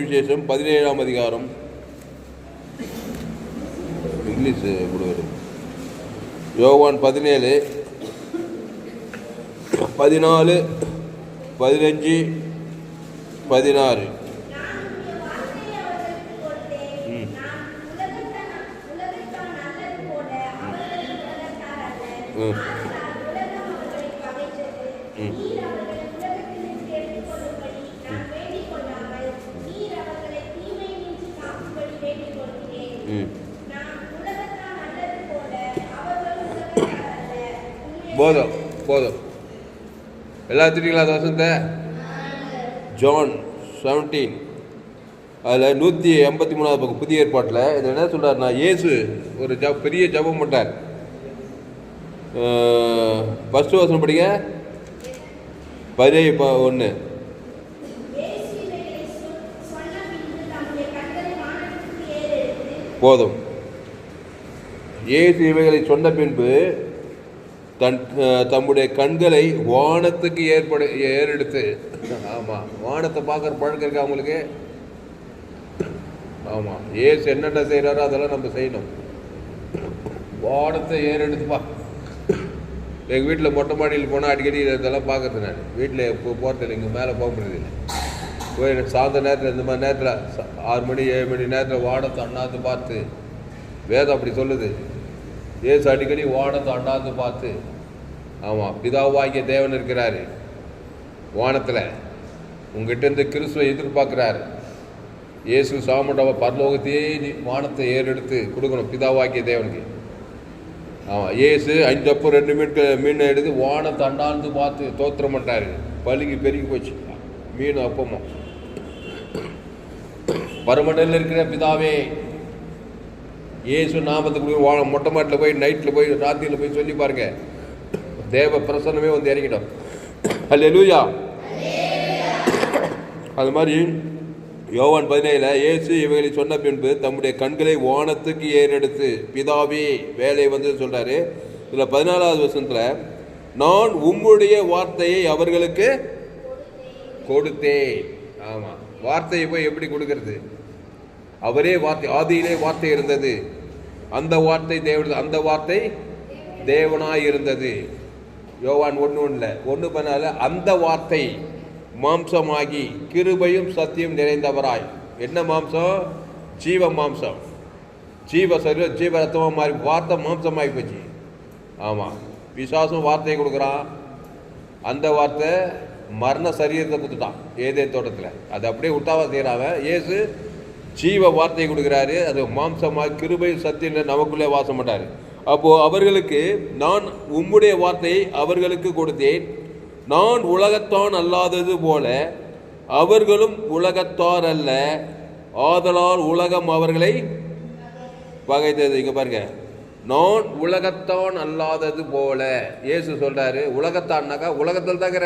விசேஷம் பதினேழாம் அதிகாரம். இங்கிலீஷ் வரும் யோவான் பதினேழு பதினாலு பதினஞ்சு பதினாறு. ம். ம். போதும் போதும். எல்லாம் திட்டீங்களா வசந்த ஜான் செவன்டீன் அதில் நூற்றி எண்பத்தி மூணாவது பக்கம் புதிய ஏற்பாட்டில் இதில் என்ன சொல்கிறாருன்னா இயேசு ஒரு ஜ பெரிய ஜபம் பண்ணார் ஃபஸ்ட்டு வசனம் படிங்க. பதினேழு இப்போ ஒன்று போதும். இயேசு இவைகளை சொன்ன பின்பு தன் தம்முடைய கண்களை வானத்துக்கு ஏற்பட ஏறெடுத்து. ஆமாம் வானத்தை பார்க்குற பழக்கம் இருக்கா அவங்களுக்கு ஆமாம் ஏசு என்னென்ன செய்கிறாரோ அதெல்லாம் நம்ம செய்யணும். வானத்தை ஏறெடுத்துப்பா எங்கள் வீட்டில் மொட்டை மாடியில் போனால் அடிக்கடி இதெல்லாம் பார்க்கறது நான். வீட்டில் இப்போ போகிறதில்ல இங்கே மேலே போக முடியல போய் சாயந்தர நேரத்தில் இந்த மாதிரி நேரத்தில் ஆறு மணி ஏழு மணி நேரத்தில் வானத்தை அண்ணாந்து பார்த்து வேதம் அப்படி சொல்லுது. ஏசு அடிக்கடி வானத்தை அண்ணாந்து பார்த்து ஆமாம் பிதாவாகிய தேவன் இருக்கிறாரு. வானத்தில் உங்ககிட்ட இருந்து கிறிஸ்துவை எதிர்பார்க்குறாரு. இயேசு சாமண்டவ பரலோகத்தையே வானத்தை ஏறெடுத்து கொடுக்கணும் பிதாவாக்கிய தேவனுக்கு. ஆமாம் இயேசு அஞ்சு அப்போ ரெண்டு மீன் மீனை எடுத்து வானத்தை அண்ணாந்து பார்த்து தோத்திரம் பண்ணிட்டாரு பழுகி பெருகி போச்சு. மீன் அப்பமும். பருமனில் இருக்கிற பிதாவே இயேசு நாமத்துக்கு போய் மொட்டை மாட்டில் போய் நைட்டில் போய் ராத்திரியில் போய் சொல்லி பாருங்க. தேவ பிரசன்னமே வந்து இறங்கிடும். அல்ல லூயா அது மாதிரி யோவான் பதினேழில் இயேசு இவைகளை சொன்ன பின்பு தம்முடைய கண்களை வானத்துக்கு ஏறெடுத்து பிதாவே வேலை வந்து சொல்கிறாரு இதில் பதினாலாவது வருஷத்தில் நான் உம்முடைய வார்த்தையை அவர்களுக்கு கொடுத்தேன். ஆமாம் வார்த்தையை போய் எப்படி கொடுக்கறது? அவரே வார்த்தை ஆதியிலே வார்த்தை இருந்தது. அந்த வார்த்தை தேவனது அந்த வார்த்தை தேவனாய் இருந்தது யோவான் ஒன்று ஒன்றில் ஒன்று பண்ணால அந்த வார்த்தை மாம்சமாகி கிருபையும் சத்தியம் நிறைந்தவராய். என்ன மாம்சம்? ஜீவ மாம்சம். ஜீவ சரீரம் ஜீவ ரத்தமாக மாறி வார்த்தை மாம்சமாகி போச்சு. ஆமாம் விசுவாசம் வார்த்தையை கொடுக்குறான். அந்த வார்த்தை மரண சரீரத்தை கொடுத்துட்டான் ஏதே தோட்டத்தில். அது அப்படியே விட்டாவா செய்கிறாவ ஏசு ஜீவ வார்த்தையை கொடுக்குறாரு. அது மாம்சமாக கிருபை சத்தியம் நமக்குள்ளே வாசம் பண்ணாரு அப்போது அவர்களுக்கு நான் உம்முடைய வார்த்தையை அவர்களுக்கு கொடுத்தேன். நான் உலகத்தான் அல்லாதது போல அவர்களும் உலகத்தார் அல்ல. ஆதலால் உலகம் அவர்களை பகைத்தது இங்கே பாருங்க. நான் உலகத்தான் அல்லாதது போல. இயேசு சொல்கிறாரு உலகத்தான்னாக்கா உலகத்தில் தான்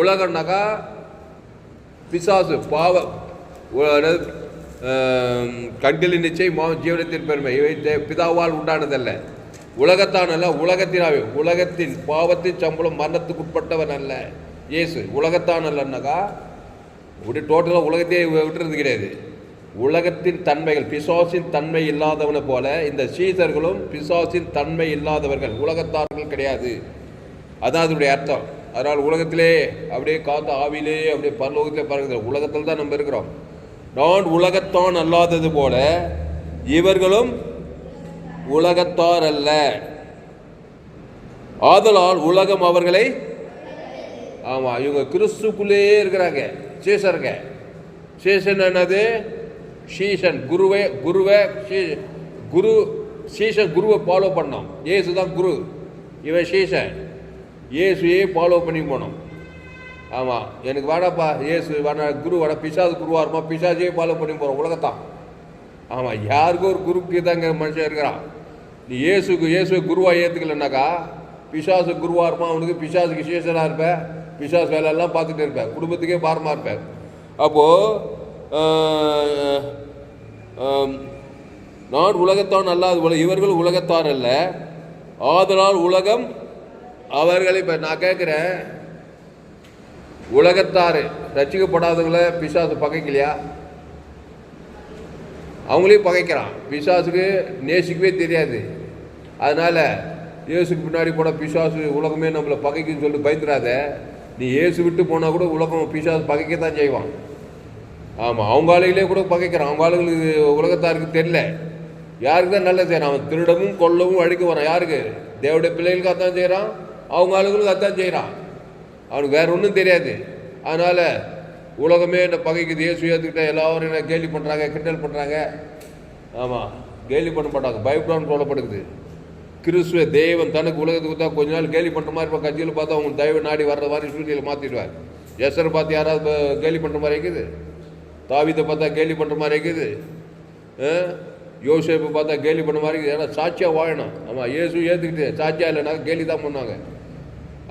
உலகம்னாக்கா பிசாசு பாவம். கண்களின் நிச்சயம் ஜீவனத்தின் பெருமை. இவை தே- பிதாவால் உண்டானதல்ல. உலகத்தான் அல்ல உலகத்தினாவே உலகத்தின் பாவத்தின் சம்பளம் மரணத்துக்கு உட்பட்டவன் அல்ல. இயேசு உலகத்தான் அல்லன்னாக்கா இப்படி டோட்டலாக உலகத்தையே விட்டுறது கிடையாது. உலகத்தின் தன்மைகள் பிசாசின் தன்மை இல்லாதவனை போல இந்த சீசர்களும் பிசாசின் தன்மை இல்லாதவர்கள். உலகத்தார்கள் கிடையாது. அதான் அதனுடைய அர்த்தம். அதனால் உலகத்திலே அப்படியே காத்த ஆவிலே அப்படியே பரலோகத்திலே பாருங்க உலகத்தில் தான் நம்ம இருக்கிறோம். நான் உலகத்தான் அல்லாதது போல இவர்களும் உலகத்தார் அல்ல ஆதலால் உலகம் அவர்களை ஆமா இவங்க கிறிஸ்துக்குள்ளேயே இருக்கிறாங்க. சீசருங்க சீசன் என்னது? சீசன் குருவை குருவை குரு சீசன் குருவை ஃபாலோ பண்ணோம் இயேசு தான் குரு. இவன் சீசன் இயேசுயே ஃபாலோ பண்ணி போனோம் ஆமாம் எனக்கு வேணாப்பா ஏசு வேணா குரு வேணா பிசாது குருவாக இருமா பிசாஜே ஃபாலோ பண்ணி போகிறோம் உலகத்தான். ஆமாம் யாருக்கும் ஒரு குருக்கு தாங்க மனுஷன் இருக்கிறான். நீ இயேசுக்கு இயேசுவை குருவாக ஏற்றுக்கலனாக்கா பிசாசு குருவாக இருப்பான் அவனுக்கு பிசாசுக்கு சேஷனாக இருப்பேன் பிசாஸ் வேலையெல்லாம் பார்த்துட்டு இருப்பேன் குடும்பத்துக்கே பாரமாக இருப்பேன் அப்போது நான் உலகத்தான் அல்லாது போல இவர்கள் உலகத்தார் அல்ல. ஆதலால் உலகம் அவர்களை இப்போ நான் கேட்குறேன் உலகத்தார். ரசிக்கப்படாதவங்கள பிசாசு பகைக்கலையா? அவங்களையும் பகைக்கிறான். பிசாசுக்கு நேசிக்கவே தெரியாது. அதனால் இயேசுக்கு பின்னாடி போன பிசாசு உலகமே நம்மளை பகைக்குன்னு சொல்லி பயந்துடாத நீ இயேசு விட்டு போனால் கூட உலகம் பிசாசு பகைக்க தான் செய்வான். ஆமாம் அவங்க ஆளுகளே கூட பகைக்கிறான். அவங்க ஆளுகளுக்கு உலகத்தாருக்கு தெரியல. யாருக்கு தான் நல்லது செய்யறான்? அவன் திருடவும் கொல்லவும் அழிக்க வரான் யாருக்கு? தேவடைய பிள்ளைகளுக்கு அதான் செய்கிறான் அவங்க ஆளுகளுக்கு அதான் செய்கிறான் அவனுக்கு வேற ஒன்றும் தெரியாது. அதனால் உலகமே என்ன பகைக்குது. இயேசு ஏற்றுக்கிட்ட எல்லாரும் என்ன கேலி பண்ணுறாங்க கிண்டல் பண்ணுறாங்க ஆமாம் கேலி பண்ண மாட்டாங்க. பயப்படான்னு சொல்லப்படுது கிறிஸ்துவ தெய்வம் தனக்கு உலகத்துக்கு தான் கொஞ்ச நாள் கேலி பண்ணுற மாதிரி இப்போ கட்சியில் பார்த்தா அவங்க தயவு நாடி வர்ற மாதிரி சூழ்நிலை மாற்றிடுவார் எசரை பார்த்து யாராவது கேலி பண்ணுற மாதிரி இருக்குது? தாவிதை பார்த்தா கேலி பண்ணுற மாதிரி இருக்குது? யோசேப்பை பார்த்தா கேலி பண்ண மாதிரி இருக்குது. ஏன்னா சாட்சியாக வாழணும். ஆமாம் இயேசு ஏற்றுக்கிட்டு சாட்சியாக இல்லைனா கேலி தான் பண்ணுவாங்க.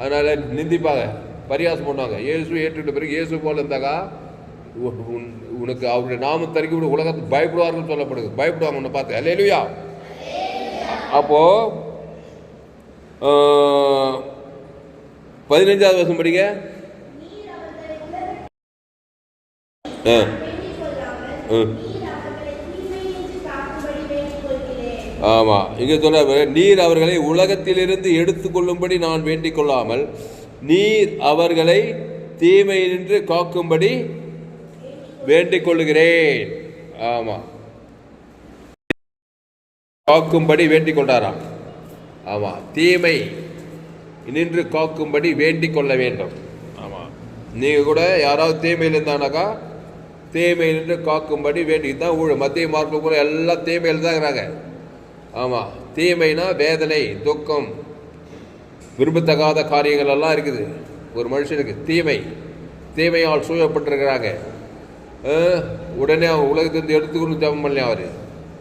அதனால் நிந்திப்பாங்க. பரியாசம் பண்ணுவாங்க இயேசு ஏற்றுக்கிட்ட பிறகு இயேசு போல இருந்தாக்கா உன்- உனக்கு அவருடைய நாமத்தறிக்கை விட உலகத்தை பயப்படுவார்கள் சொல்லப்படுது பயப்படுவாங்க உன்னை பார்த்து. அல்லேலுயா அப்போ பதினஞ்சாவது வருஷம் படிங்க. ஆ. ஆமாம் இங்கே சொல்ல நீர் அவர்களை உலகத்திலிருந்து எடுத்துக்கொள்ளும்படி நான் வேண்டிக் கொள்ளாமல் நீர் அவர்களை தீமையினின்று காக்கும்படி வேண்டிக் கொள்ளுகிறேன் ஆமாம் காக்கும்படி வேண்டிக் கொண்டாராம் ஆமாம் தீமை நின்று காக்கும்படி வேண்டிக் கொள்ள வேண்டும். ஆமாம் நீங்கள் கூட யாராவது தீமையில் இருந்தானாக்கா தீமையிலிருந்து காக்கும்படி வேண்டி தான் ஊழ மத்திய மார்க்கில் கூட எல்லாம் தீமையில் தான் இருக்கிறாங்க. ஆமாம் தீமைனா வேதனை துக்கம் விரும்பத்தகாத காரியங்கள் எல்லாம் இருக்குது. ஒரு மனுஷனுக்கு தீமை தீமையால் சூழப்பட்டிருக்கிறாங்க. உடனே அவர் உலகத்திலிருந்து எடுத்துக்கொண்டு ஜபம் பண்ணல அவர்.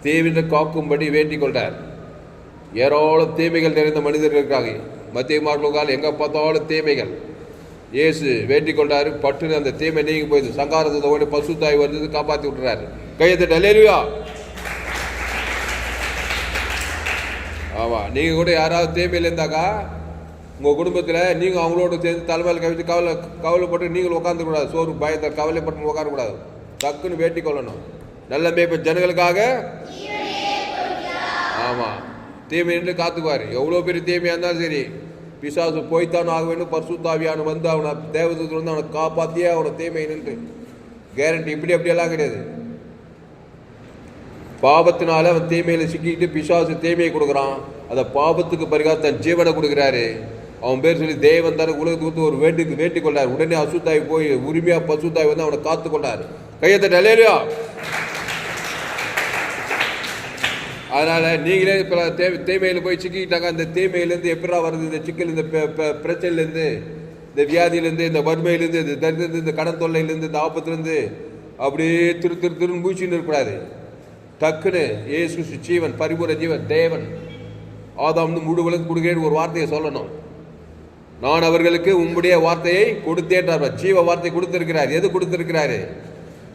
தீவிர காக்கும்படி வேண்டிக் கொண்டார். ஏராளம் தீமைகள் நிறைந்த மனிதர்கள் இருக்காங்க. மத்திய மார்களுக்கால் எங்கே பார்த்தாலும் தீமைகள். இயேசு வேண்டிக் கொண்டார் பட்டுன்னு அந்த தீமை நீங்கி போயிடுது. சங்காரத்தை ஓடி பசு தாய் வந்தது காப்பாற்றி விட்டுறாரு கையத்தை டெலிவரியா ஆமாம் நீங்கள் கூட யாராவது தீமையில் இருந்தாக்கா உங்கள் குடும்பத்தில் நீங்கள் அவங்களோட சேர்ந்து தலைமையில் கவித்து கவலை கவலைப்பட்டு நீங்கள் உட்காந்துக்கூடாது சோறு பயத்தை கவலைப்பட்டு உட்காரக்கூடாது. டக்குன்னு வேட்டி கொள்ளணும். நல்ல இப்போ ஜனங்களுக்காக ஆமாம் தீமை நின்று காத்துக்குவார். எவ்வளோ பெரிய தீமையாக இருந்தாலும் சரி. பிசாசு போய்த்தான் ஆக வேண்டும். பர்சுத்தாவியான வந்து அவனை தேவதூதர் வந்து அவனை காப்பாற்றியே அவனை தீமை நின்று. கேரண்டி இப்படி அப்படியெல்லாம் கிடையாது. பாவத்தினால அவன் தீமையில் சிக்கிக்கிட்டு பிசாசு தீமையை கொடுக்குறான். அதை பாவத்துக்கு பரிகாரம் தன் ஜீவனை கொடுக்குறாரு. அவன் பேர் சொல்லி தேவன் தானே உலகத்துக்கு ஒரு வேட்டுக்கு வேட்டி கொண்டார். உடனே அசுத்தாய் போய் உரிமையாக பசுத்தாய் வந்து அவனை காத்து கொண்டார். கையை தட்ட இல்லையா அதனால் நீங்களே இப்போ தே தீமையில் போய் சிக்கிக்கிட்டாங்க அந்த தீமையிலேருந்து எப்படா வருது? இந்த சிக்கல் இந்த பிரச்சனையிலேருந்து இந்த வியாதியிலேருந்து இந்த வறுமையிலேருந்து இந்த தரித்திரத்து இந்த கடன் தொல்லையிலேருந்து இந்த ஆபத்துலேருந்து அப்படியே திரு திரு திருன்னு மூச்சு நிற்கக்கூடாது டக்குன்னு ஏசு ஜீவன் பரிபூர ஜீவன் தேவன். ஆதாம் முழு உலகம் கொடுக்கிறேன்னு ஒரு வார்த்தையை சொல்லணும். நான் அவர்களுக்கு உம்முடைய வார்த்தையை கொடுத்தேன்றார் ஜீவ வார்த்தை கொடுத்திருக்கிறார். எது கொடுத்திருக்கிறாரு?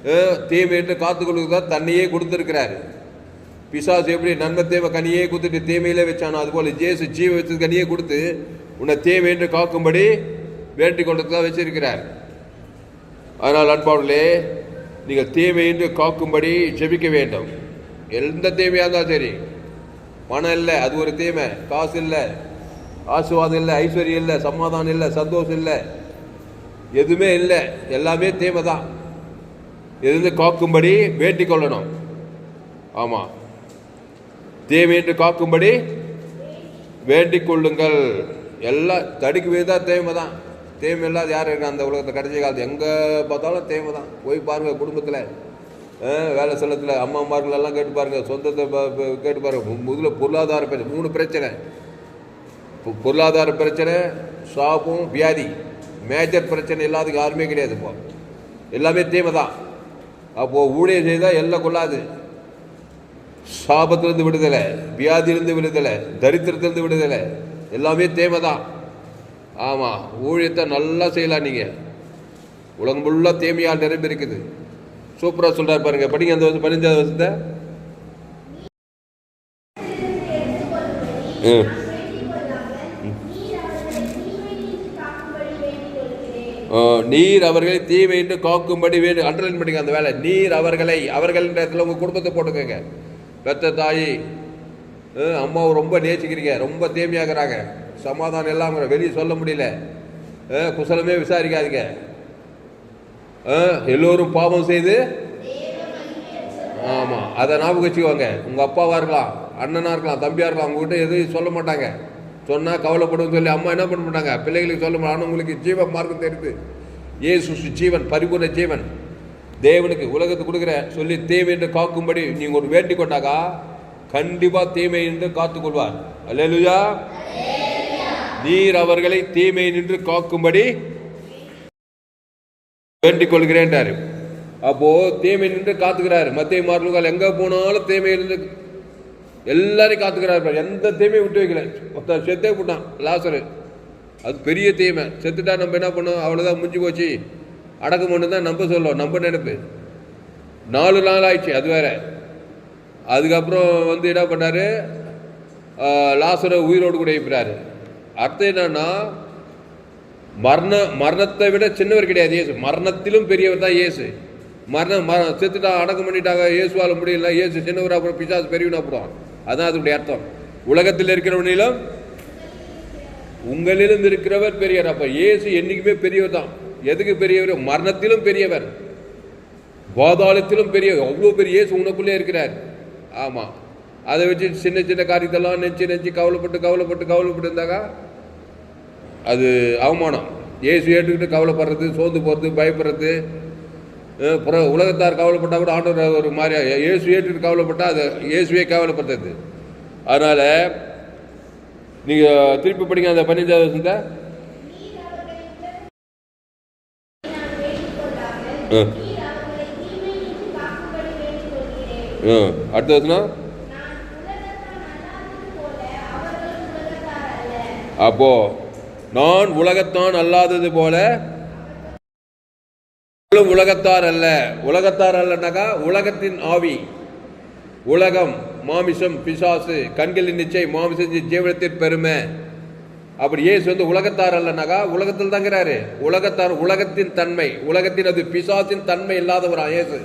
தீமையிட்டு தீமை என்று காத்துக்கொள்வதுதான் தன்னையே கொடுத்திருக்கிறாரு. பிசாசு எப்படி நன்மை தேவை கனியே கொடுத்துட்டு தீமையிலே வச்சானோ அதுபோல் ஜேசு ஜீவ வச்சது கனியே கொடுத்து உன்னை தீமை என்று காக்கும்படி வேண்டிக் கொண்டதுக்கு தான் வச்சிருக்கிறார். அதனால் அன்பாளர்களே நீங்கள் தீமை என்று காக்கும்படி ஜெபிக்க வேண்டும். எந்த தீமையாக இருந்தாலும் சரி. பணம் இல்லை அது ஒரு தீமை. காசு இல்லை. ஆசீர்வாதம் இல்லை ஐஸ்வர்யம் இல்லை சமாதானம் இல்லை சந்தோஷம் இல்லை. எதுவுமே இல்லை. எல்லாமே தீமை தான். இருந்து காக்கும்படி வேண்டிக் கொள்ளணும். ஆமாம் தீமை என்று காக்கும்படி வேண்டிக் கொள்ளுங்கள். எல்லாம் தடுக்கி வீதா தேவை தான். தேவை இல்லாத யார் இருக்கா அந்த உலகத்தில்? கடைசி காலத்து எங்கே பார்த்தாலும் தேவை தான். போய் பாருங்கள் குடும்பத்தில். வேலை ஸ்தலத்தில் அம்மாமார்கள் எல்லாம் கேட்டு பாருங்கள் சொந்தத்தை கேட்டு பாருங்கள் முதல்ல பொருளாதார பிரச்சனை மூணு பிரச்சனை. பொருளாதார பிரச்சனை சாபம் வியாதி மேஜர் பிரச்சனை இல்லாத யாருமே கிடையாது இப்போ எல்லாமே தீமை தான் அப்போது ஊழியம் செய்தால் எல்லாம் கொள்ளாது சாபத்திலிருந்து விடுதலை வியாதியிலிருந்து விடுதலை தரித்திரத்திலிருந்து விடுதலை எல்லாமே தேவை தான் ஆமாம் ஊழியத்தை நல்லா செய்யலாம் நீங்கள் உலகம் ஃபுல்லாக தேமையால் நிரம்பி இருக்குது சூப்பராக சொல்கிறார் பாருங்கள் படிங்க அந்த வருஷம் பதினஞ்சாவது வருஷத்தை ம் நீர் அவர்களை தீமை என்று காக்கும்படி வேண்டும் அண்டர்லைன் பண்ணிங்க அந்த வேலை. நீர் அவர்களை அவர்கள் இடத்துல உங்கள் குடும்பத்தை போட்டுக்கோங்க. பெத்த தாயி அம்மாவை ரொம்ப நேசிக்கிறீங்க ரொம்ப தேமையாகிறாங்க சமாதானம் இல்லாமல் வெளியே சொல்ல முடியல. குசலமே விசாரிக்காதீங்க. எல்லோரும் பாவம் செய்து ஆமாம் அதை ஞாபகம் வச்சுக்கோங்க. உங்கள் அப்பாவாக இருக்கலாம் அண்ணனாக இருக்கலாம் தம்பியாக இருக்கலாம் உங்ககிட்ட எதுவும் சொல்ல மாட்டாங்க. சொன்னால் கவலைப்படும் சொல்லி அம்மா என்ன பண்ண மாட்டாங்க? பிள்ளைகளுக்கு சொல்ல மாட்டாங்க உங்களுக்கு ஜீவ மார்க்கம் தெரியுது இயேசு ஜீவன் பரிபூர்ண ஜீவன் தேவனுக்கு உலகத்துக்கு கொடுக்குற சொல்லி தீமை என்று காக்கும்படி நீங்கள் ஒரு வேண்டிக் கொண்டாக்கா? கண்டிப்பாக தீமை என்று காத்துக்கொள்வார் அல்லேலூயா. நீர் அவர்களை தீமை நின்று காக்கும்படி வேண்டிக் கொள்கிறேன்றாரு அப்போ தீமை நின்று காத்துக்கிறார். மத்திய மார்லுகால் எங்கே போனாலும் தீமை நின்று எல்லாரையும் காத்துக்கிறார் எந்த தீமையும் விட்டு வைக்கல. மொத்தம் செத்தே போட்டான் லாசரு. அது பெரிய தீமை. செத்துட்டா நம்ம என்ன பண்ணோம்? அவ்வளோதான் முடிஞ்சு போச்சு. அடக்கம் பண்ணு தான் நம்ப சொல்லுவோம் நம்ப நினைப்பு. நாலு நாள் ஆயிடுச்சு அது வேற. அதுக்கப்புறம் வந்து என்ன பண்ணார்? லாசரை உயிரோடு கூட வைக்கிறாரு அர்த்தம் என்னன்னா மரண மரணத்தை விட சின்னவர் கிடையாது இயேசு. மரணத்திலும் பெரியவர் தான் இயேசு. மரணம் மர செத்துட்டா அடக்கம் பண்ணிட்டாங்க. இயேசுவால் முடியல. இயேசு சின்னவர் அப்புறம் பிசாசு பெரியவனா போடுவான். அதான் அதனுடைய அர்த்தம். உலகத்தில் இருக்கிறவனிலும் உங்களிலும் இருக்கிறவர் பெரியவர். அப்ப இயேசு என்னைக்குமே பெரியவர் தான் எதுக்கு பெரியவர்? மரணத்திலும் பெரியவர். பாதாளத்திலும் பெரியவர். அவ்வளோ பெரிய இயேசு உனக்குள்ளே இருக்கிறார். ஆமாம் அதை வச்சு சின்ன சின்ன காரியத்தெல்லாம் நெஞ்சு நெஞ்சு கவலைப்பட்டு கவலைப்பட்டு கவலைப்பட்டு இருந்தாக்கா அது அவமானம். இயேசு ஏற்றுக்கிட்டு கவலைப்படுறது சோர்ந்து போகிறது பயப்படுறது புற உலகத்தார் கவலைப்பட்டால் கூட ஆண்டவர் ஒரு மாதிரி இயேசு ஏற்று கவலைப்பட்டால் அது இயேசுவே கவலைப்படுறது அதனால் நீங்கள் திருப்பி படிங்க அந்த பதினஞ்சாவது வருஷத்தை அடுத்த வருஷம் அப்போ நான் உலகத்தான் அல்லாதது போல உலகத்தார் அல்ல. உலகத்தார் அல்லனாக்கா உலகத்தின் ஆவி. உலகம் மாமிசம் பிசாசு கண்களின் நிச்சை மாமிசம் ஜீவனத்தின் பெருமை. அப்படி ஏசு வந்து உலகத்தார் அல்லனாக்கா உலகத்தில் தங்குறாரு உலகத்தார் உலகத்தின் தன்மை. உலகத்தின் அது பிசாசின் தன்மை இல்லாதவரா ஏசு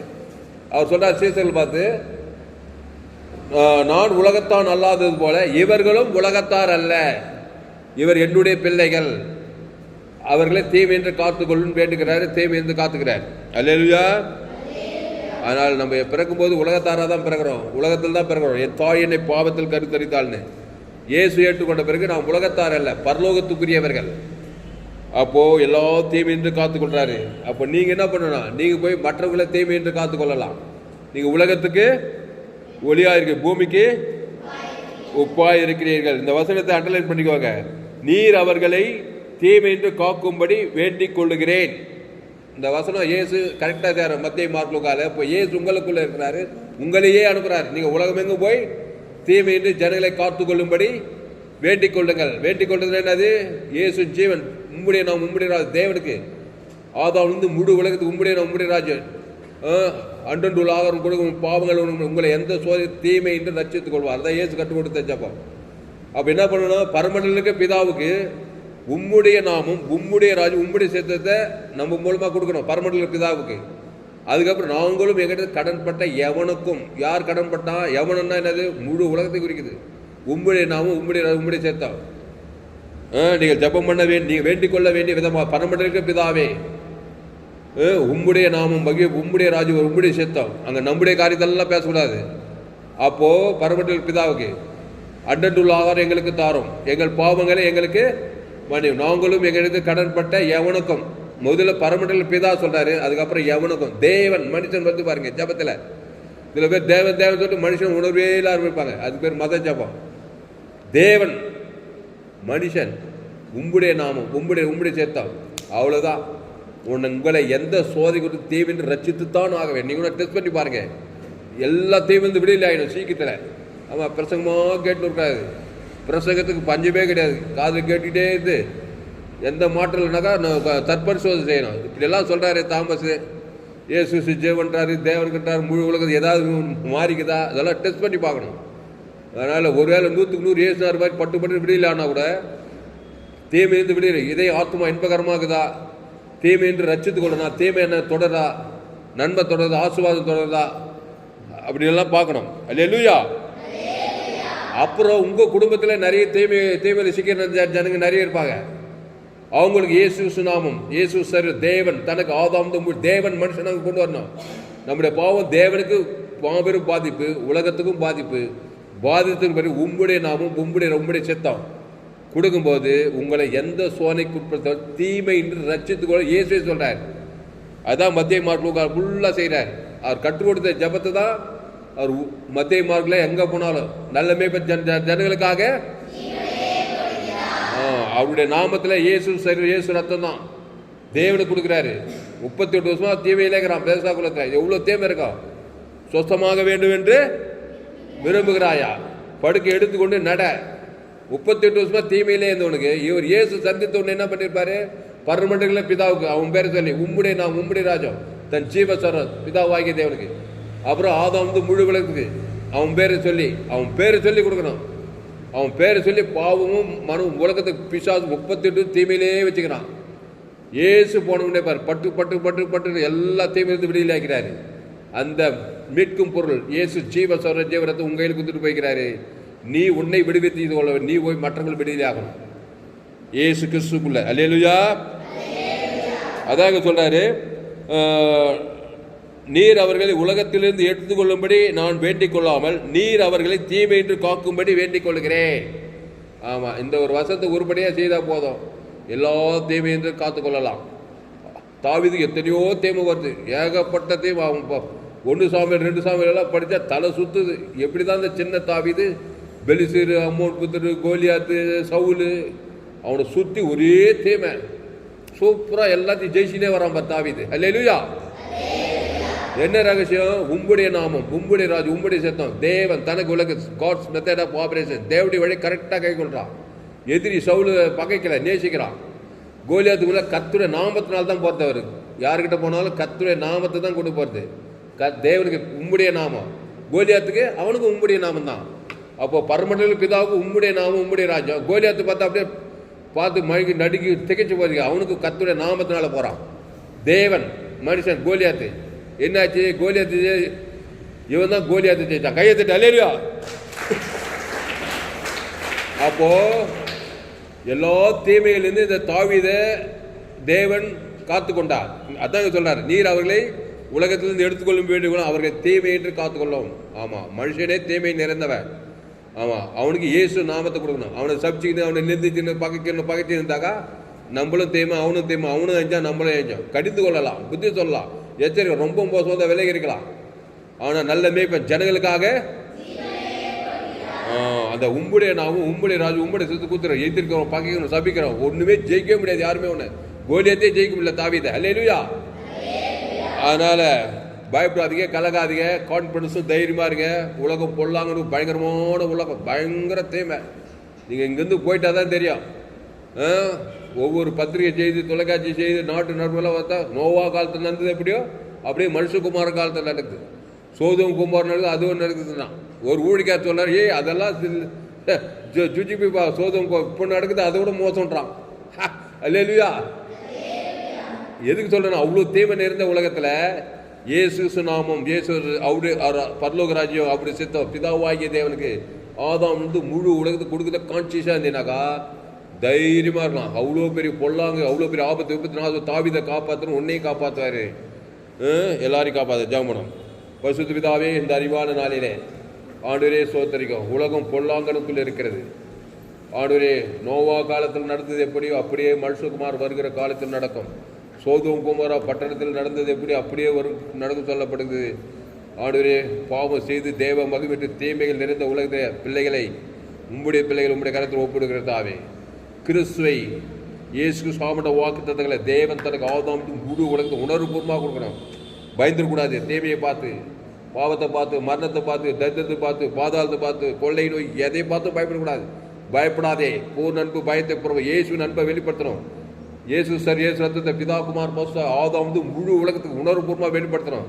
அவர் சொல்றார் சீசர்கள் பார்த்து நான் உலகத்தான் அல்லாதது போல இவர்களும் உலகத்தார் அல்ல. இவர் என்னுடைய பிள்ளைகள். அவர்களை தீமை என்று காத்துக்கொள்ளும் வேண்டுகிறாரு தீமை என்று காத்துக்கிறார். அல்லேலூயா. ஆனால் நம்ம பிறக்கும்போது உலகத்தாராக தான் பிறக்கிறோம். உலகத்தில் தான் பிறகுறோம் என் தாய் என்னை பாவத்தில் கருத்தரித்தாள்னு. இயேசு ஏற்றுக்கொண்ட பிறகு நாம் உலகத்தார் அல்ல பரலோகத்துக்குரியவர்கள். அப்போது எல்லா தீமை என்று அப்போ நீங்கள் என்ன பண்ணணும்? நீங்கள் போய் மற்றவர்களை தீமை என்று காத்துக்கொள்ளலாம். நீங்கள் உலகத்துக்கு ஒளியாக இருக்கு பூமிக்கு உப்பாக இருக்கிறீர்கள் இந்த வசனத்தை அண்டர்லைன் பண்ணிக்கோங்க. நீர் அவர்களை தீமை என்று காக்கும்படி வேண்டிக் கொள்ளுகிறேன். இந்த வசனம் இயேசு கரெக்டாக தேர மத்திய மார்க்லுக்கால இப்போ இயேசு உங்களுக்குள்ள இருக்கிறாரு. உங்களையே அனுப்புகிறார் நீங்கள் உலகமெங்கும் போய் தீமையின்றி ஜனங்களை காத்துக் கொள்ளும்படி வேண்டிக் கொள்ளுங்கள். வேண்டிக் கொள்ளுங்கள் என்னது? இயேசு ஜீவன். உம்முடைய நாம் உம்முடைய ராஜ். தேவனுக்கு. ஆதாம் வந்து முழு உலகத்துக்கு உம்முடைய நாம் உம்முடைய ராஜன் அன்றண்டு ஆகாரம் கொடுக்கும் பாவங்கள் உங்களை எந்த சோதி தீமை என்று ரட்சித்துக் கொள்வார். அதான் இயேசு கற்றுக் கொடுத்த ஜப்பம் அப்போ என்ன பண்ணணும்? பரமண்டலுக்கு பிதாவுக்கு உம்முடைய நாமும் உம்முடைய ராஜ் உம்முடைய சித்தத்தை நம்ம மூலமாக கொடுக்கணும். பரமண்டல பிதாவுக்கு. அதுக்கப்புறம் நாங்களும் எங்கிட்ட கடன்பட்ட எவனுக்கும் யார் கடன்பட்டா எவனுன்னா என்னது? முழு உலகத்தை குறிக்குது. உம்முடைய நாமும் உம்முடைய ராஜ், உம்முடைய சேர்த்தா நீங்கள் ஜெபம் பண்ண வேண்டி நீங்கள் வேண்டிக் கொள்ள வேண்டிய விதமாக பரமண்டலுக்கு பிதாவே. உம்முடைய நாமம் பகி உம்முடைய ராஜு உம்முடைய சேர்த்தம் அங்கே நம்முடைய காரியத்தெல்லாம் பேசக்கூடாது. அப்போது பரமண்டல் பிதாவுக்கு அண்டண்டுள்ள ஆகாரம் எங்களுக்கு தாரும். எங்கள் பாவங்களை எங்களுக்கு மணி. நாங்களும் எங்களுக்கு கடன்பட்ட எவனுக்கும் முதல்ல பரமண்டல பிதா சொல்றாரு அதுக்கப்புறம் எவனுக்கும் தேவன் மனுஷன் வந்து பாருங்க ஜபத்தில். சில பேர் தேவன் தேவன் சொல்லிட்டு மனுஷன் உணர்வே இல்லாம இருப்பாங்க. அது பேர் மத ஜபம். தேவன் மனுஷன் உம்புடைய நாமம் உம்புடைய உம்புடைய சேர்த்தம். அவ்வளோதான் உன்னை உங்களை எந்த சோதை கொடுத்து தீவின்னு ரச்சித்து தான் ஆக வேண்டும். நீங்கள் டெஸ்ட் பண்ணி பாருங்க. எல்லா தீவிந்து விடுதலை ஆகிடும் சீக்கிரத்தில். ஆமாம் பிரசங்கமாக கேட்டு இருக்காது பிரசங்கத்துக்கு பஞ்சமே கிடையாது. காது கேட்டுகிட்டே இருந்து எந்த மாற்றம் இல்லைனாக்கா நான் தற்பரிசோதனை செய்யணும். இப்படியெல்லாம் சொல்கிறாரு தாமஸ். ஏசு ஜெவன்றாரு தேவன்கிட்டார் முழு உலகம் ஏதாவது மாறிக்குதா? அதெல்லாம் டெஸ்ட் பண்ணி பார்க்கணும். அதனால் ஒருவேளை நூற்றுக்கு நூறு ஏசுனார் மாதிரி பட்டு பட்டு விடியல கூட தீமையிலிருந்து விடுகிற இதே ஆத்மா இன்பகரமாகுதா? தீமை என்று ரச்சித்து கொள்ளணும் தீமை என்ன தொடரா? நன்மை தொடருதா? ஆசுவாதம் தொடருதா? அப்படி எல்லாம் பார்க்கணும். அல்லேலூயா! அப்புறம் உங்கள் குடும்பத்தில் நிறைய தீமை தீமையில் சிக்கிற ஜனங்க நிறைய இருப்பாங்க. அவங்களுக்கு இயேசு சுனாமம் இயேசு சர் தேவன் தனக்கு ஆதாம் தேவன் மனுஷனாக கொண்டு வரணும். நம்முடைய பாவம் தேவனுக்கு மாபெரும் பாதிப்பு உலகத்துக்கும் பாதிப்பு. பாதித்ததுக்கு பிறகு உம்முடைய நாமும் உம்முடைய உம்முடைய சித்தம். கொடுக்கும்போது உங்களை எந்த சோனைக்குட்படுத்த தீமை என்று ரட்சித்துக்கொள்ள இயேசுவே சொல்கிறார் அதான் மத்திய மார்க் ஃபுல்லாக செய்கிறார் அவர் கற்றுக் கொடுத்த ஜபத்தை தான் அவர் மத்திய மார்க்கில் எங்கே போனாலும் நல்லமே ஜன ஜனங்களுக்காக அவருடைய நாமத்தில் இயேசு சரி இயேசு ரத்தம் தான் தேவனுக்கு கொடுக்குறாரு. முப்பத்தி எட்டு வருஷமா தீமையிலே இருக்கிறான் பேசா குலத்தில் எவ்வளோ தீமை இருக்கா? சொஸ்தமாக வேண்டும் என்று விரும்புகிறாயா? படுக்கை எடுத்துக்கொண்டு நட. முப்பத்தி எட்டு வருஷமா தீமையிலே இருந்தவனுக்கு இவர் இயேசு சந்தித்த உடனே என்ன பண்ணியிருப்பாரு? பரமண்டல பிதாவுக்கு அவன் பேர் சொல்லி உம்முடைய நான் உம்முடைய ராஜம் தன் ஜீவ ஜீவசர பிதாவாகிய தேவனுக்கு. அப்புறம் ஆதாம் வந்து முழு விளக்குக்கு அவன் பேரை சொல்லி அவன் பேரை சொல்லி கொடுக்கணும். அவன் பேரை சொல்லி பாவமும் மனமும் உலகத்துக்கு பிசாசு முப்பத்தெட்டு தீமையிலே வச்சுக்கிறான். ஏசு போனவுடனே பார் பாரு பட்டு பட்டு பட்டு பட்டு எல்லா தீமையிலிருந்து விடுதலை ஆக்கிறாரு அந்த மீட்கும் பொருள் இயேசு ஜீவ சொல்ற ஜீவரத்தை உங்கள் கையில் கொடுத்துட்டு போய்க்கிறாரு. நீ உன்னை விடுவித்து இது கொள்ள நீ போய் மற்றவர்கள் விடுதலை ஆகணும். இயேசு கிறிஸ்துக்குள்ள அல்லேலுயா. அதாக சொல்கிறாரு நீர் அவர்களை உலகத்திலிருந்து எடுத்துக்கொள்ளும்படி நான் வேண்டிக் கொள்ளாமல் நீர் அவர்களை தீமை என்று காக்கும்படி வேண்டிக் கொள்கிறேன். ஆமாம் இந்த ஒரு வசத்தை உருப்படியாக செய்தால் போதும். எல்லா தீமையின்றி காத்து கொள்ளலாம். தாவிது எத்தனையோ தீமை வருது. ஏகப்பட்ட தீமை. அவன் ஒன்று சாமியல் ரெண்டு சாமியல் எல்லாம் படித்தா தலை சுற்றுது எப்படி தான் இந்த சின்ன தாவிது? பெலிசீரு அம்மோன் புத்தரு கோலியாத்து சவுலு அவனை சுற்றி ஒரே தீமை. சூப்பராக எல்லாத்தையும் ஜெயிச்சுனே வரான் பார்த்தாவிது தாவிது. இல்லையா என்ன ரகசியம்? உம்முடைய நாமம் உம்முடைய ராஜ் உம்முடைய சத்தம். தேவன் தனக்கு உலக காட்ஸ் மெத்தட் ஆஃப் ஆபரேஷன் தேவடைய வழி கரெக்டாக கை கொள்றான். எதிரி சவுல பகைக்கல நேசிக்கிறான். கோலியாத்துக்குள்ள கத்துடைய நாமத்தினால் தான் போகிறவர் யாருக்கிட்ட போனாலும் கத்துடைய நாமத்தை தான் கொண்டு போகிறது க தேவனுக்கு உம்முடைய நாமம். கோலியாத்துக்கு அவனுக்கு உம்முடைய நாமம் தான். அப்போது பரமண்டல பிதாவுக்கு உம்முடைய நாமம் உம்முடைய ராஜ்யம். கோலியாத்து பார்த்தா அப்படியே பார்த்து மழுகி நடுக்கி திகைச்சு போறீங்க. அவனுக்கு கத்துடைய நாமத்தினால போகிறான் தேவன் மனுஷன் கோலியாத்து. என்னாச்சு? கோலியாத்து ஜெயி- இவன் தான் கோலியாத்து ஜெயிச்சான். கையை தட்டு அலேரியா அப்போ எல்லா தீமையிலிருந்து இந்த தாவித தேவன் காத்து கொண்டார். அதான் சொல்றார். நீர் அவர்களை உலகத்திலிருந்து எடுத்துக்கொள்ளும் வேண்டும் அவர்களை தீமை என்று காத்துக்கொள்ளும் ஆமா மனுஷனே தீமை நிறைந்தவன். ஆமா அவனுக்கு இயேசு நாமத்தை கொடுக்கணும். அவனை சபிச்சுக்கிட்டு அவனை நிறுத்திச்சு பகைக்கணும் பகைச்சு இருந்தாக்கா நம்மளும் தீமை அவனும் தீமை அவனும் எஞ்சா நம்மளும் எஞ்சோம் கடிந்து கொள்ளலாம் புத்தி சொல்லலாம். எச்சரிக்கை ரொம்ப மோசமாக தான் விலகி இருக்கலாம் ஆனால் நல்ல மேய்ப்பன் ஜனங்களுக்காக அந்த உம்புடைய நாமும் உம்புடைய ராஜு உம்புடைய சித்து கூத்துறோம் எதிர்க்கிறோம் பகைக்கிறோம் சபிக்கிறோம் ஒன்றுமே ஜெயிக்கவே முடியாது யாருமே ஒன்று கோலியத்தையே ஜெயிக்க முடியல தாவித. இல்லையா அதனால் பயப்படாதீங்க கலகாதீங்க கான்ஃபிடன்ஸும் தைரியமாக இருங்க. உலகம் பொல்லாங்கன்னு பயங்கரமான உலகம் பயங்கர தீமை. நீங்கள் இங்கேருந்து போயிட்டால் தான் தெரியும். ஒவ்வொரு பத்திரிகை செய்தி தொலைக்காட்சி செய்தி நாட்டு நடுவில் பார்த்தா நோவா காலத்தில் நடந்தது எப்படியோ? அப்படியே மனுஷகுமார காலத்தில் நடக்குது. சோதம் குமார் நடக்குது அதுவும் நடக்குதுன்னா ஒரு ஊழிக்கார் சொன்னார் ஏய் அதெல்லாம் ஜுஜிபி சோதம் இப்போ நடக்குது அதை விட மோசம்ன்றான். அல்லேலுயா. எதுக்கு சொல்கிறேன் அவ்வளோ தீமை நிறைந்த உலகத்தில் இயேசு சுநாமம் இயேசு அவரு அவர் பரலோக ராஜ்யம் அப்படி சித்தம் பிதாவாகிய தேவனுக்கு ஆதாம் வந்து முழு உலகத்துக்கு கொடுக்குற கான்சியஸாக இருந்தீனாக்கா தைரியமாக இருக்கலாம். அவ்வளோ பெரிய பொல்லாங்க அவ்வளோ பெரிய ஆபத்து விபத்து நான் தாவிதை காப்பாற்றணும் உன்னையும் காப்பாற்றுவார் எல்லாரையும் காப்பாற்று ஜாமனம். பசுத்து பிதாவே இந்த அறிவான நாளிலே ஆண்டுரே சோத்தரிக்கும். உலகம் பொல்லாங்கனுக்குள் இருக்கிறது. ஆண்டுரே நோவா காலத்தில் நடந்தது எப்படியோ அப்படியே மனுஷகுமார் வருகிற காலத்தில் நடக்கும். சோதம் குமாரா பட்டணத்தில் நடந்தது எப்படி அப்படியே வரும் நடந்து சொல்லப்படுகிறது. ஆண்டுரே பாவம் செய்து தேவ மகிழ்விட்டு தீமைகள் நிறைந்த உலகத்தை பிள்ளைகளை உம்முடைய பிள்ளைகள் உம்முடைய கருத்தில் ஒப்பிடுகிறதாவே கிறிஸ்துவை இயேசு சுவாமியோட வாக்கு தத்தங்களை தேவன் தனக்கு ஆதாம் முழு உலகத்தை உணர்வுபூர்வமாக கொடுக்கணும். பயந்துடக்கூடாது தேவையை பார்த்து பாவத்தை பார்த்து மரணத்தை பார்த்து தரித்திரத்தை பார்த்து பாதாளத்தை பார்த்து கொள்ளை நோய் எதை பார்த்து பயப்படக்கூடாது. பயப்படாதே. போர் நண்பு பயத்தை புறவு இயேசு நண்பை வெளிப்படுத்தணும். இயேசு சார் இயேசு ரத்தத்தை பிதா குமார் ஆதா வந்து முழு உலகத்துக்கு உணர்வுபூர்வமாக வெளிப்படுத்தணும்.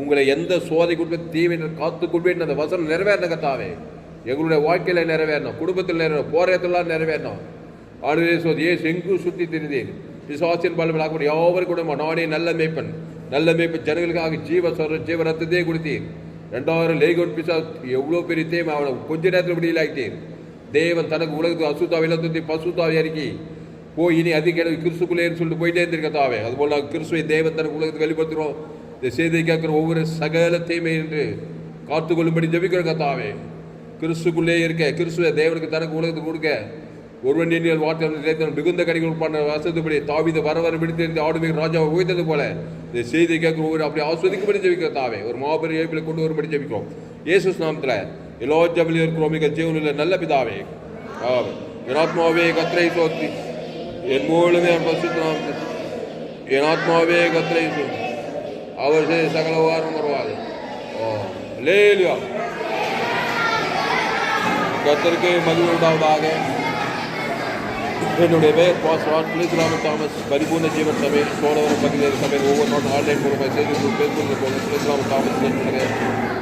உங்களை எந்த சோதை கொடுக்க தீவிர காத்து கொள்வேன் அந்த வசனம் நிறைவேறின கத்தாவே எங்களுடைய வாழ்க்கையில் நிறைவேறணும். குடும்பத்தில் நிறைவேறணும். போராட்டத்திலாம் நிறைவேறணும். ஆளுநர் சோதி ஏசு எங்கும் சுற்றி தெரிந்தேன் விசுவாசின் ஆகக்கூடிய யாவரும் கூட நானே நல்ல மேய்ப்பன். நல்ல மேய்ப்பன் ஜனங்களுக்காக ஜீவ சொல்ற ஜீவ ரத்தத்தையே கொடுத்தீர் ரெண்டாயிரம் லேகோன் பிசா எவ்வளோ பெரிய தேவை அவனை கொஞ்ச நேரத்தில் விடியலாக்கிட்டீர் தேவன் தனக்கு உலகத்துக்கு அசுத்தாவை இழந்து பசுத்தாவை அறிக்கை போய் இனி அதிக இடம் கிறிஸ்துக்குள்ளேன்னு சொல்லிட்டு போயிட்டே இருந்திருக்க தாவே. அதுபோல் நாங்கள் கிறிஸ்துவை தேவன் தனக்கு உலகத்துக்கு வெளிப்படுத்துகிறோம் இந்த செய்தியை கேட்குற ஒவ்வொரு சகல தீமை என்று காத்துக்கொள்ளும்படி ஜபிக்கிற கத்தாவே கிறிஸ்துக்குள்ளே இருக்க கிறிஸ்துவை தேவனுக்கு தனக்கு உலகத்துக்கு கொடுக்க ஒருவன் எண்ணியல் வார்த்தை மிகுந்த கடிகள் பண்ண வசதிப்படி தாவித வர வர விடுத்து ஆடுமே ராஜாவை உயர்த்தது போல இந்த செய்தி கேட்கிற ஒவ்வொரு அப்படி ஆஸ்வதிக்கும்படி ஜெபிக்கிற தாவே. ஒரு மாபெரும் ஏப்பில் கொண்டு வரும்படி ஜெபிக்கிறோம். இயேசுஸ் நாமத்தில் எல்லா ஜபிலியர் இருக்கிறோம். மிக ஜீவனில் நல்ல பிதாவே. ஆவே என் ஆத்மாவே கத்திரை சோத்தி என் மூலமே பசுத்த என் ஆத்மாவே கத்திரை சோத்தி அவர் செய்த சகல வாரம் வருவாது. ஓ லேலியா கத்தருக்கு மகிழ்வுண்டாவதாக என்னுடைய பெயர் பாஸ்வான் பிளேஸ்ராம தாமஸ் பரிபூர்ண ஜீவன் சபையில் சோழவரம் பகுதியில் சபையில் ஒவ்வொரு நாளும் ஆன்லைன் மூலமாக செய்தி ஃபேஸ்புக்கில் போங்க. பிளேஸ்ராம தாமஸ் சர்ச் பண்ணுங்க.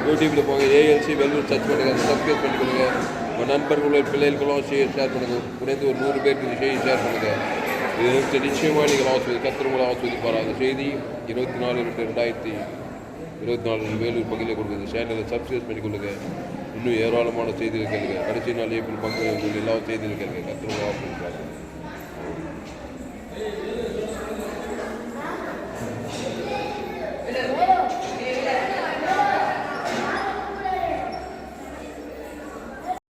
யூடியூப்பில் போங்க. ஏஎல்சி வெல்லூர் சர்ச் பண்ணுங்கள் சப்ஸ்கிரைப் பண்ணிக்கொள்ளுங்க உங்கள் நண்பர்களுடைய பிள்ளைகளுக்கெல்லாம் ஷேர் ஷேர் பண்ணுங்கள் குறைந்து ஒரு நூறு பேருக்கு இந்த செய்தி ஷேர் பண்ணுங்கள் இது நிச்சயமாக நீங்கள் ஆஸ்வதி கத்திரங்களை ஆஸ்வதிப்பார் அந்த செய்தி இருபத்தி நாலு ரெண்டு ரெண்டாயிரத்தி இருபத்தி நாலு வேலூர் பகுதியில் கொடுக்குது. சேனலை சப்ஸ்கிரைப் பண்ணிக்கொள்ளுங்க. இன்னும் ஏராளமான செய்திகள் கேளுங்க. கடைசி நாள் ஏப்ரல் பங்கு எல்லா செய்திகள் கேளுங்க. கத்திரங்களை ஆஸ்வதிப்பார்